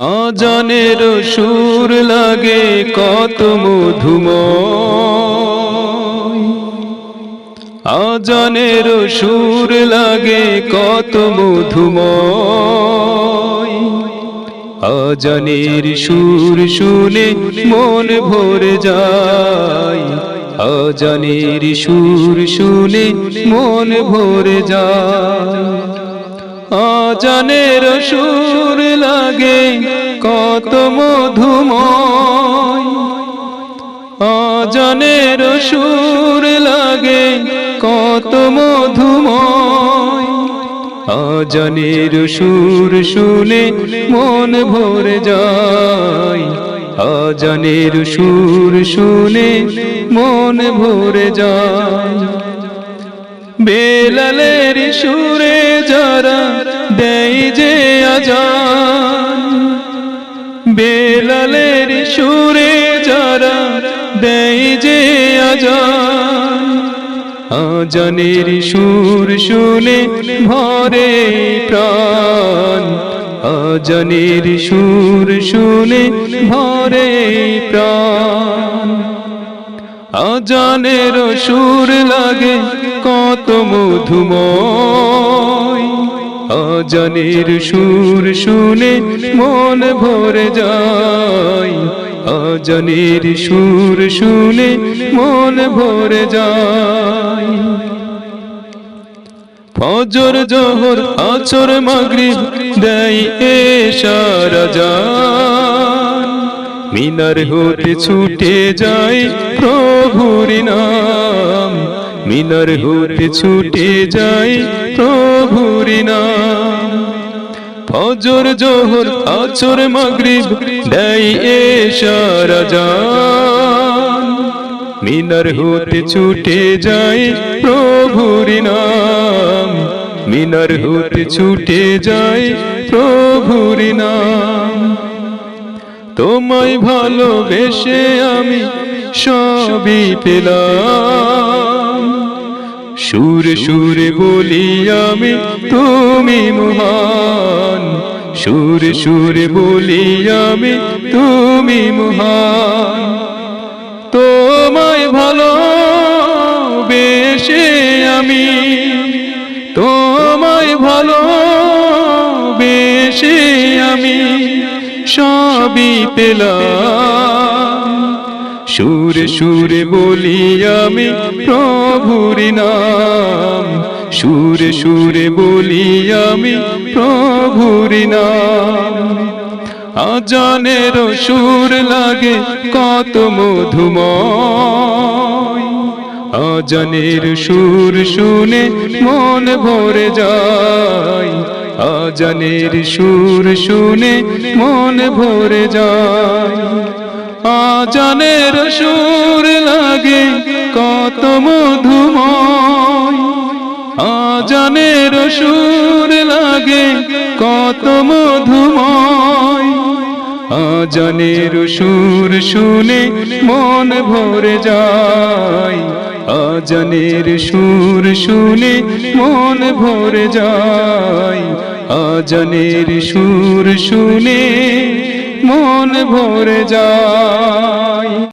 আজানের সুর লাগে কত মধুম আজানের সুর লাগে কত মধুম আজানের সুর শুনে মন ভরে যায়। আজানের সুর শুনে মন ভরে যায়। আজানের সুর কত মধুময়। অজনের সুর লাগে কত মধুময়। অজনের সুর শুনে মন ভরে যায়। অজনের সুর শুনে মন ভরে যায়। বেলালের সুরে যারা দেয় যে আজান বেলালের সুরে যারা দেয় যে আজান, আজানের সুর শুনে ভরে প্রাণ, আজানের সুর শুনে ভরে প্রাণ। আজানের সুর লাগে কত মধুময় আজানের সুর শুনে মন ভরে যায়। আজানের সুর শুনে মন ভরে যায়। ফজর, জহর আচর মাগরিব দেয় এশারা জান। মিনার হতে ছুটে যায় প্রভুর নাম। মিনার হতে ছুটে যায় প্রভুর নাম। ফজর, জোহর আছর মাগরিব দেয় এ জান। মিনার হতে ছুটে যায় প্রভুর নাম। মিনার হতে ছুটে যায় প্রভুর নাম। তোমায় ভালোবেসে আমি সবই পেলাম। সুরে সুরে বলি আমি, তুমি মহান। সুর সুরে বলি আমি, তুমি মহান। তোমায় ভালো বেশে আমি, তোমায় ভালো বেশে আমি সবই পেলাম। সুরে সুরে বলি আমি প্রভুর নাম। সুরে সুরে বলি আমি প্রভুর নাম। আজানের সুর লাগে কত মধুময়। আজানের সুর শুনে মন ভরে যায়। আজানের সুর শুনে মন ভরে যায়। আজানের সুর লাগে কত মধুময়। আজানের সুর লাগে কত মধুময়। আজানের সুর শুনে মন ভরে যায়। আজানের সুর শুনে মন ভরে যায়। আজানের সুর শুনে মন ভরে যায়।